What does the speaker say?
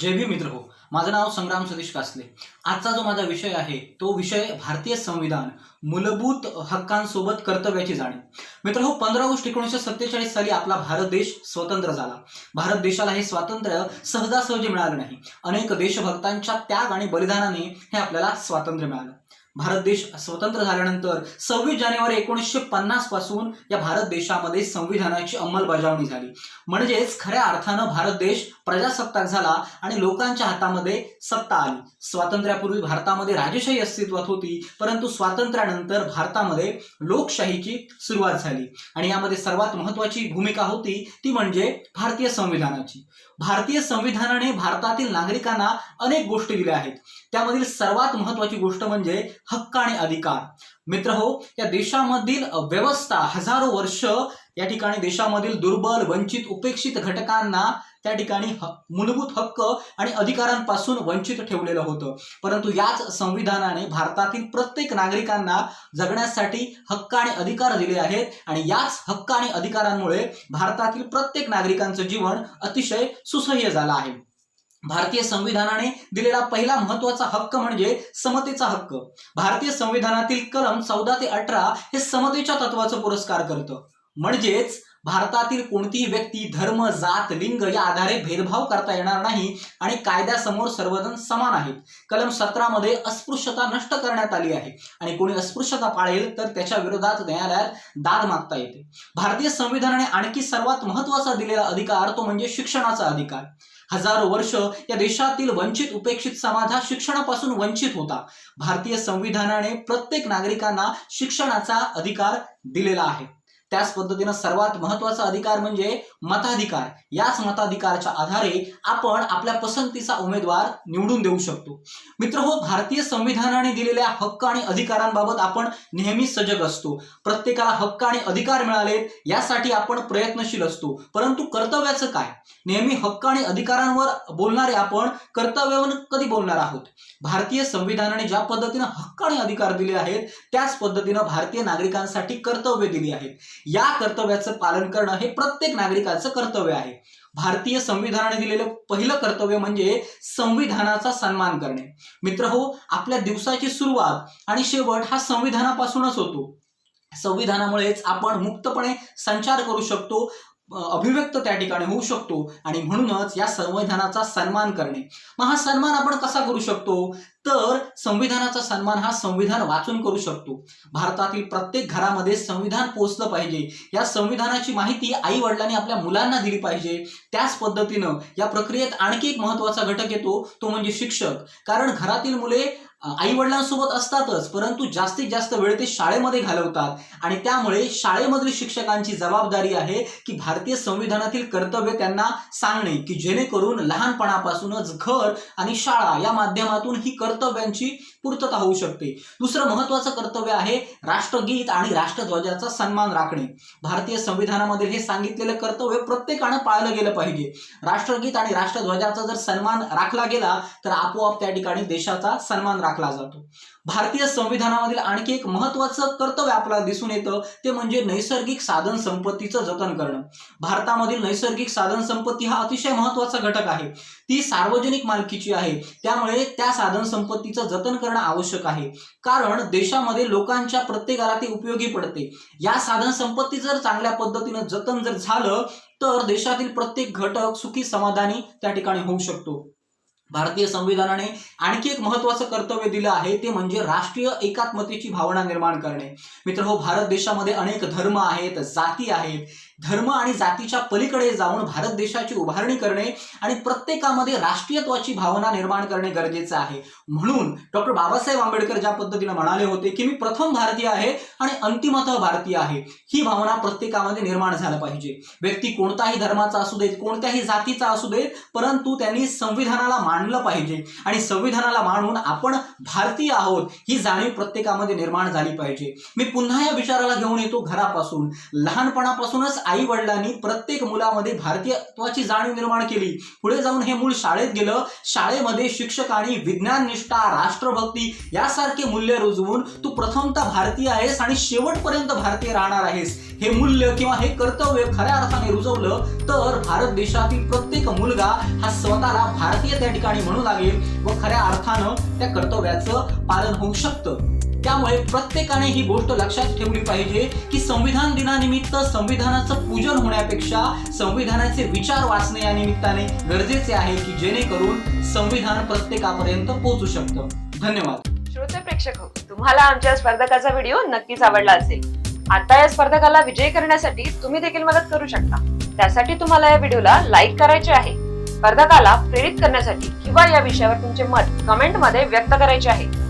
जय भी मित्र हो. माझं नाव संग्राम सतीश कासले. आजचा जो माझा विषय आहे तो विषय भारतीय संविधान मूलभूत हक्कांसोबत कर्तव्याची जाणीव. मित्र हो पंधरा ऑगस्ट एकोणीसशे सत्तेचाळीस साली आपला भारत देश स्वतंत्र झाला. भारत देशाला हे स्वातंत्र्य सहजासहजी मिळालं नाही. अनेक देशभक्तांच्या त्याग आणि बलिदानाने हे आपल्याला स्वातंत्र्य मिळालं. भारत देश स्वतंत्र झाल्यानंतर सव्वीस जानेवारी एकोणीसशे पन्नासपासून या भारत देशामध्ये संविधानाची अंमलबजावणी झाली. म्हणजेच खऱ्या अर्थानं भारत देश प्रजासत्ताक झाला आणि लोकांच्या हातामध्ये सत्ता आली. स्वातंत्र्यापूर्वी भारतामध्ये राजेशाही अस्तित्वात होती परंतु स्वातंत्र्यानंतर भारतामध्ये लोकशाहीची सुरुवात झाली. आणि यामध्ये सर्वात महत्वाची भूमिका होती ती म्हणजे भारतीय संविधानाची. भारतीय संविधानाने भारतातील नागरिकांना अनेक गोष्टी दिल्या आहेत. त्यामधील सर्वात महत्वाची गोष्ट म्हणजे हक्क आणि अधिकार. मित्र हो या देशामधील व्यवस्था हजारो वर्ष या ठिकाणी देशामधील दुर्बल वंचित उपेक्षित घटकांना त्या ठिकाणी मूलभूत हक्क आणि अधिकारांपासून वंचित ठेवलेलं होतं. परंतु याच संविधानाने भारतातील प्रत्येक नागरिकांना जगण्यासाठी हक्क आणि अधिकार दिले आहेत आणि याच हक्क आणि अधिकारांमुळे भारतातील प्रत्येक नागरिकांचं जीवन अतिशय सुसह्य झालं आहे. भारतीय संविधानाने दिलेला पहिला महत्त्वाचा हक्क म्हणजे समतेचा हक्क. भारतीय संविधानातील कलम चौदा ते अठरा हे समतेच्या तत्वाचं पुरस्कार करतं. म्हणजेच भारतातील कोणतीही व्यक्ती धर्म जात लिंग या आधारे भेदभाव करता येणार नाही आणि कायद्यासमोर सर्वजण समान आहेत. कलम सतरामध्ये अस्पृश्यता नष्ट करण्यात आली आहे आणि कोणी अस्पृश्यता पाळेल तर त्याच्या विरोधात न्यायालयात दाद मागता येते. भारतीय संविधानाने आणखी सर्वात महत्त्वाचा दिलेला अधिकार तो म्हणजे शिक्षणाचा अधिकार. हजारो वर्ष या देशातील वंचित उपेक्षित समाज हा शिक्षणापासून वंचित होता. भारतीय संविधानाने प्रत्येक नागरिकांना शिक्षणाचा अधिकार दिलेला आहे. त्याच पद्धतीनं सर्वात महत्त्वाचा अधिकार म्हणजे मताधिकार. याच मताधिकाराच्या आधारे आपण आपल्या पसंतीचा उमेदवार निवडून देऊ शकतो. मित्र हो भारतीय संविधानाने दिलेल्या हक्क आणि अधिकारांबाबत आपण नेहमी सजग असतो. प्रत्येकाला हक्क आणि अधिकार मिळालेत यासाठी आपण प्रयत्नशील असतो. परंतु कर्तव्याचं काय? नेहमी हक्क आणि अधिकारांवर बोलणारे आपण कर्तव्यावर कधी बोलणार आहोत? भारतीय संविधानाने ज्या पद्धतीनं हक्क आणि अधिकार दिले आहेत त्याच पद्धतीनं भारतीय नागरिकांसाठी कर्तव्य दिली आहेत. या कर्तव्याचं पालन करणं हे प्रत्येक नागरिकाचं कर्तव्य आहे. भारतीय संविधानाने दिलेलं पहिलं कर्तव्य म्हणजे संविधानाचा सन्मान करणे. मित्र हो आपल्या दिवसाची सुरुवात आणि शेवट हा संविधानापासूनच होतो. संविधानामुळेच आपण मुक्तपणे संचार करू शकतो अभिव्यक्त त्या ठिकाणी होऊ शकतो आणि म्हणूनच या संविधानाचा सन्मान करणे. मग हा सन्मान आपण कसा करू शकतो? तर संविधानाचा सन्मान हा संविधान वाचून करू शकतो. भारतातील प्रत्येक घरामध्ये संविधान पोचलं पाहिजे. या संविधानाची माहिती आई वडिलांनी आपल्या मुलांना दिली पाहिजे. त्याच पद्धतीनं या प्रक्रियेत आणखी एक महत्त्वाचा घटक येतो तो म्हणजे शिक्षक. कारण घरातील मुले आई वडिलांसोबत असतातच परंतु जास्तीत जास्त वेळ ते शाळेमध्ये घालवतात. आणि त्यामुळे शाळेमधील शिक्षकांची जबाबदारी आहे की भारतीय संविधानातील कर्तव्य त्यांना सांगणे की जेणेकरून लहानपणापासूनच घर आणि शाळा या माध्यमातून ही कर कर्तव्यांची पूर्तता होऊ शकते. दुसरं महत्वाचं कर्तव्य आहे राष्ट्रगीत आणि राष्ट्रध्वजाचा सन्मान राखणे. भारतीय संविधानामध्ये हे सांगितलेलं कर्तव्य प्रत्येकानं पाळलं गेलं पाहिजे. राष्ट्रगीत आणि राष्ट्रध्वजाचा जर सन्मान राखला गेला तर आपोआप त्या ठिकाणी देशाचा सन्मान राखला जातो. भारतीय संविधानामधील आणखी एक महत्वाचं कर्तव्य आपल्याला दिसून येतं ते म्हणजे नैसर्गिक साधन संपत्तीचं जतन करणं. भारतामधील नैसर्गिक साधन संपत्ती हा अतिशय महत्त्वाचा घटक आहे. ती सार्वजनिक मालकीची आहे. त्यामुळे त्या साधन संपत्तीचं जतन करणं आवश्यक आहे. कारण देशामध्ये लोकांच्या प्रत्येकाला ते उपयोगी पडते. या साधन संपत्ती जर चांगल्या पद्धतीनं जतन जर झालं तर देशातील प्रत्येक घटक सुखी समाधानी त्या ठिकाणी होऊ शकतो. भारतीय संविधानाने आणखी एक महत्वाचं कर्तव्य दिलं आहे ते म्हणजे राष्ट्रीय एकात्मतेची भावना निर्माण करणे. मित्र हो भारत देशामध्ये अनेक धर्म आहेत जाती आहेत. धर्म आणि जातीच्या पलीकडे जाऊन भारत देशाची उभारणी करणे आणि प्रत्येकामध्ये राष्ट्रीयत्वाची भावना निर्माण करणे गरजेचं आहे. म्हणून डॉक्टर बाबासाहेब आंबेडकर ज्या पद्धतीने म्हणाले होते की मी प्रथम भारतीय आहे आणि अंतिमतः भारतीय आहे. ही भावना प्रत्येकामध्ये निर्माण झालं पाहिजे. व्यक्ती कोणताही धर्माचा असू देत कोणत्याही जातीचा असू देत परंतु त्यांनी संविधानाला मानलं पाहिजे. आणि संविधानाला मानून आपण भारतीय आहोत ही जाणीव प्रत्येकामध्ये निर्माण झाली पाहिजे. मी पुन्हा या विचाराला घेऊन येतो घरापासून. लहानपणापासूनच आई वडिलांनी प्रत्येक मुलामध्ये भारतीयत्वाची जाणीव निर्माण केली. पुढे जाऊन हे मूल शाळेत गेलं. शाळेमध्ये शिक्षकांनी विज्ञान निष्ठा राष्ट्रभक्ती यासारखे मूल्य रुजवून तू प्रथमतः भारतीय आहेस आणि शेवटपर्यंत भारतीय राहणार आहेस. हे मूल्य किंवा हे कर्तव्य खऱ्या अर्थाने रुजवलं तर भारत देशातील प्रत्येक मुलगा हा स्वतःला भारतीय त्या ठिकाणी म्हणू लागेल व खऱ्या अर्थानं त्या कर्तव्याचं पालन होऊ शकतं. त्यामुळे प्रत्येकाने ही गोष्ट लक्षात ठेवली पाहिजे की संविधान दिनानिमित्त संविधानाचं पूजन होण्यापेक्षा संविधानाचे विचार वाचणे या निमित्ताने गरजेचे आहे की जेणेकरून संविधान प्रत्येकापर्यंत पोहोचू शकतं. धन्यवाद. श्रोते प्रेक्षक हो, तुम्हाला आमच्या स्पर्धकाचा व्हिडिओ नक्कीच आवडला असेल. आता या स्पर्धकाला विजयी करण्यासाठी तुम्ही देखील मदत करू शकता. त्यासाठी तुम्हाला या व्हिडिओला लाईक करायचे आहे. स्पर्धकाला प्रेरित करण्यासाठी किंवा या विषयावर तुमचे मत कमेंटमध्ये व्यक्त करायचे आहे.